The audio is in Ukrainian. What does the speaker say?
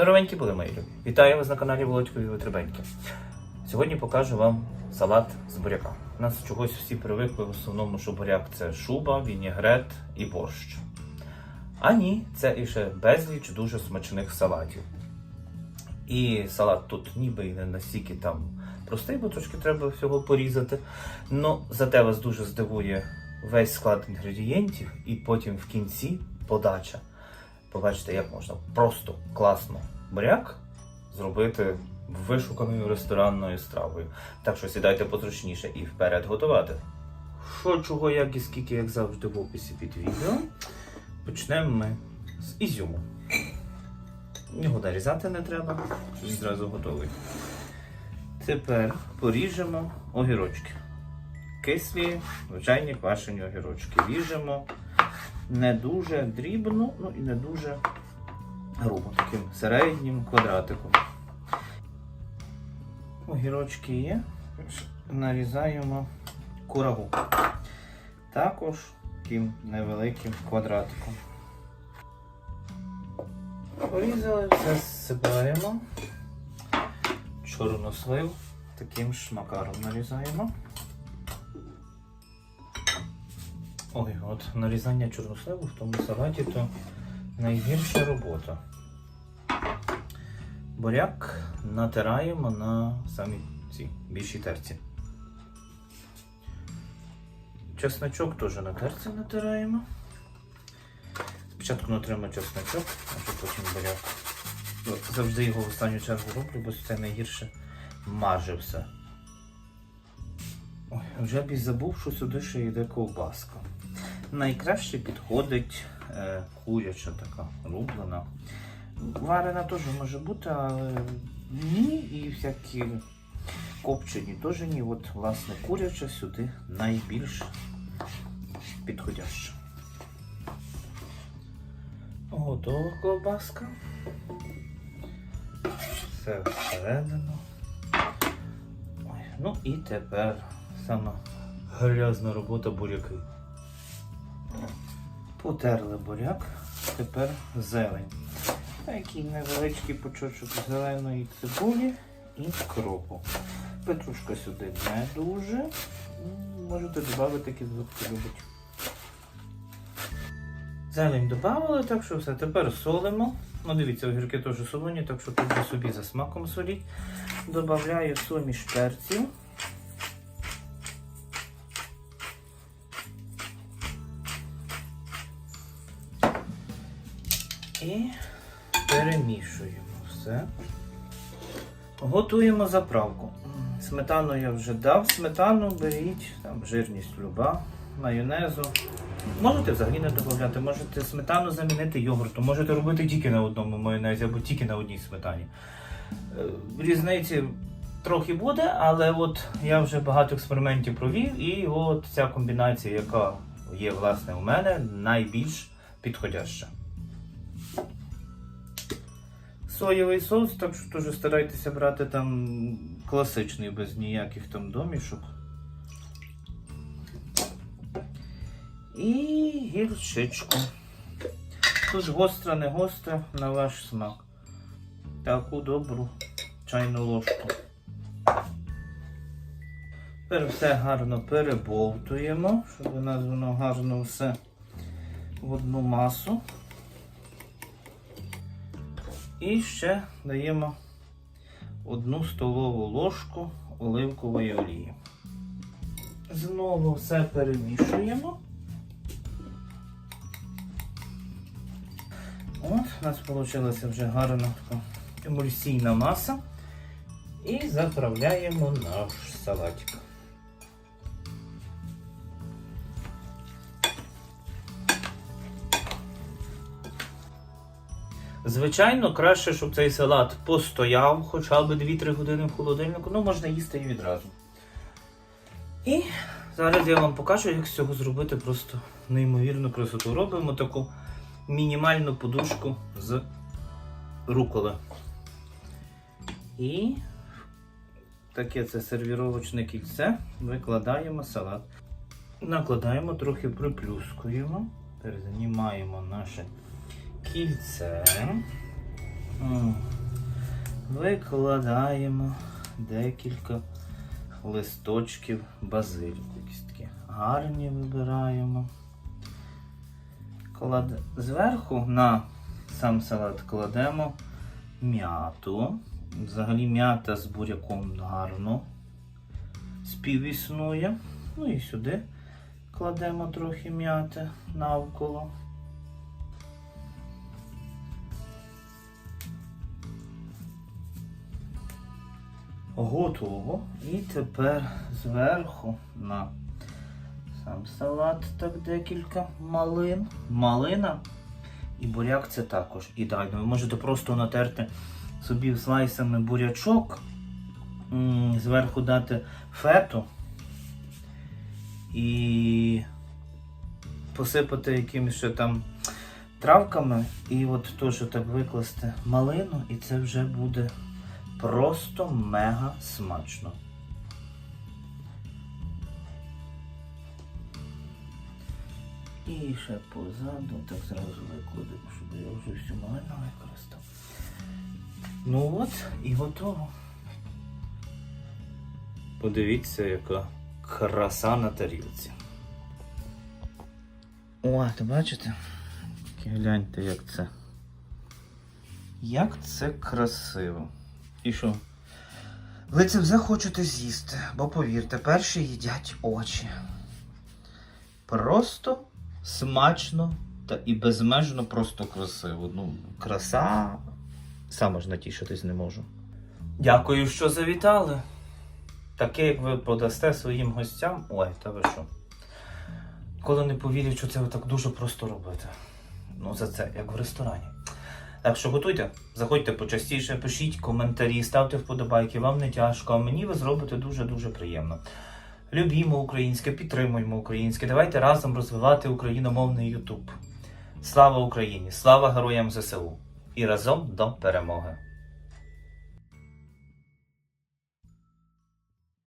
Витребенькі були мої любі. Вітаю вас на каналі Володькові Витребеньки. Сьогодні покажу вам салат з буряка. У нас чогось всі привикли в основному, що буряк це шуба, вінігрет і борщ. А ні, це іще безліч дуже смачних салатів. І салат тут ніби і не настільки там простий, бо трошки треба всього порізати. Ну, зате вас дуже здивує весь склад інгредієнтів, і потім в кінці подача. Побачите, як можна просто класно буряк зробити вишуканою ресторанною стравою. Так що сідайте позручніше і вперед готувати. Що, чого, як і скільки, як завжди, в описі під відео. Почнемо ми з ізюму. Його нарізати не треба, він зразу готовий. Тепер поріжемо огірочки. Кислі, звичайні квашені огірочки. Ріжемо не дуже дрібно, ну і не дуже грубо, таким середнім квадратиком. Огірочки є. Нарізаємо курагу. Також таким невеликим квадратиком. Порізали, все зсипаємо. Чорнослив таким шмакаром нарізаємо. Ой, от нарізання чорносливу в тому салаті то найгірша робота. Буряк натираємо на самі ці більшій терці. Чесночок теж на терці натираємо. Спочатку натримо чесночок, а потім буряк. Ну, Завжди його в останню чергу роблю, бо це найгірше маже все. Ой, вже б і забув, що сюди ще йде ковбаска. Найкраще підходить е, куряча така рублена. Варена теж може бути, але ні, і всякі копчені теж ні. От, власне, куряча сюди найбільш підходяща. Готова ковбаска. Все всередину. Ну і тепер сама грязна робота буряки. Потерли буряк, тепер зелень. Такий невеличкий пучочок зеленої цибулі і кропу. Петрушка сюди не дуже. Можете додати, які хто любить. Зелень додали, так що все. Тепер солимо. Ну, дивіться, огірки теж солоні, так що тут собі за смаком соліть. Добавляю суміш перців. І перемішуємо все. Готуємо заправку. Сметану я вже дав. Сметану беріть, там жирність люба, майонезу. Можете взагалі не додати, можете сметану замінити йогуртом, можете робити тільки на одному майонезі або тільки на одній сметані. Е, Різниці трохи буде, але от я вже багато експериментів провів, і от ця комбінація, яка є власне у мене, найбільш підходяща. Соєвий соус, так що теж старайтеся брати там класичний, без ніяких там домішок. І гірчичку. Тут гостра, не гостра, на ваш смак. Таку добру чайну ложку. Тепер все гарно перебовтуємо, щоб у нас воно гарно все в одну масу. І ще даємо одну столову ложку оливкової олії. Знову все перемішуємо. От, у нас вийшла вже гарна така емульсійна маса. І заправляємо наш салатик. Звичайно, краще, щоб цей салат постояв хоча б 2-3 години в холодильнику, ну можна їсти і відразу. І зараз я вам покажу, як з цього зробити просто неймовірну красоту. Робимо таку мінімальну подушку з руколи. І таке це сервіровочне кільце. Викладаємо салат. Накладаємо, трохи приплюскуємо. Тепер знімаємо наше кільце. Викладаємо декілька листочків базиліку. Якісь такі гарні вибираємо. Клад... Зверху на сам салат кладемо м'яту. Взагалі м'ята з буряком гарно співіснує. Ну і сюди кладемо трохи м'яти навколо. Готово. І тепер зверху на сам салат так декілька малин. Малина і буряк це також ідеально. Ви можете просто натерти собі слайсами бурячок, зверху дати фету і посипати якимись ще там травками, і от теж так викласти малину, і це вже буде просто мега смачно. І ще позаду, так зразу викладемо, щоб я вже всю малину використав. Ну от, і готово. Подивіться, яка краса на тарілці. О, ти бачите? Гляньте, як це. Як це красиво. І що? Ви це все хочете з'їсти, бо повірте, перші їдять очі. Просто смачно та і безмежно просто красиво. Ну, краса. Саме ж натішитись не можу. Дякую, що завітали. Таке, як ви подасте своїм гостям. Ой, та ви що? Коли не повірять, що це так дуже просто робити. Ну, за це, як в ресторані. Так що готуйте, заходьте почастіше, пишіть коментарі, ставте вподобайки, вам не тяжко, а мені ви зробите дуже-дуже приємно. Любімо українське, підтримуємо українське. Давайте разом розвивати україномовний Ютуб. Слава Україні! Слава героям ЗСУ! І разом до перемоги!